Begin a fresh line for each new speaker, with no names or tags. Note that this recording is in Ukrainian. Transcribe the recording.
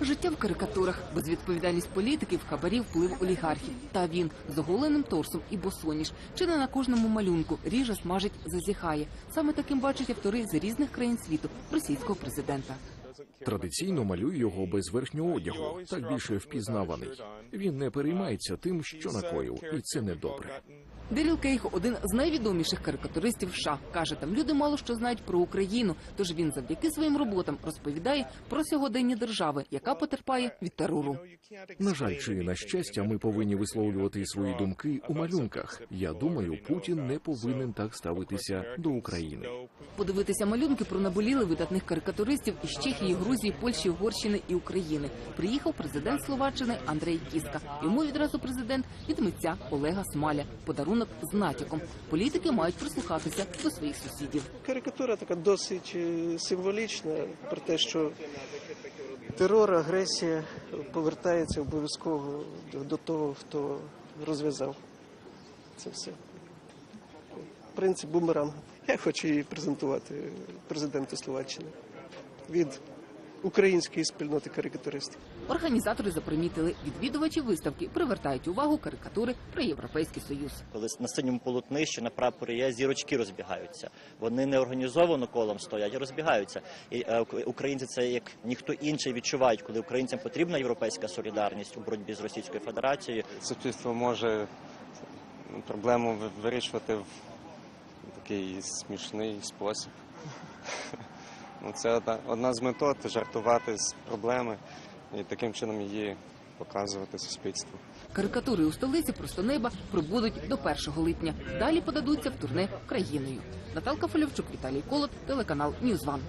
Життя в карикатурах, безвідповідальність політиків, хабарів, вплив олігархів. Та він з оголеним торсом і босоніж. Чи не на кожному малюнку ріже, смажить, зазіхає. Саме таким бачать автори з різних країн світу російського президента.
Традиційно малюю його без верхнього одягу, так більше впізнаваний. Він не переймається тим, що накоїв, і це недобре.
Деріл Кейх один з найвідоміших карикатуристів США. Каже, там люди мало що знають про Україну. Тож він завдяки своїм роботам розповідає про сьогодення держави, яка потерпає від терору.
На жаль, чи на щастя, ми повинні висловлювати свої думки у малюнках. Я думаю, Путін не повинен так ставитися до України.
Подивитися малюнки про наболіли видатних карикатуристів із Чехії, Грузії, Польщі, Угорщини і України. Приїхав президент Словаччини Андрей Кіска. Йому відразу президент від митця Олега Смаля. Подарунок з натяком. Політики мають прислухатися до своїх сусідів.
Карикатура така досить е, символічна про те, що терор, агресія повертається обов'язково до- до того, хто розв'язав це все. Принцип бумеранга. Я хочу її презентувати президенту Словаччини від української спільноти карикатуристів.
Організатори запримітили відвідувачі виставки, привертають увагу карикатури про європейський союз.
коли на синьому полотнищі на прапорі є зірочки розбігаються. Вони не організовано колом стоять, а розбігаються. І е, українці це як ніхто інший відчувають, коли українцям потрібна європейська солідарність у боротьбі з Російською Федерацією.
суспільство може проблему вирішувати в такий смішний спосіб. Ну, Це одна, з метод жартувати з проблеми і таким чином її показувати суспільству.
Карикатури у столиці просто неба прибудуть до 1 липня. Далі подадуться в турне країною. Наталка Фольовчук, Віталій Колот, телеканал Ньюзван.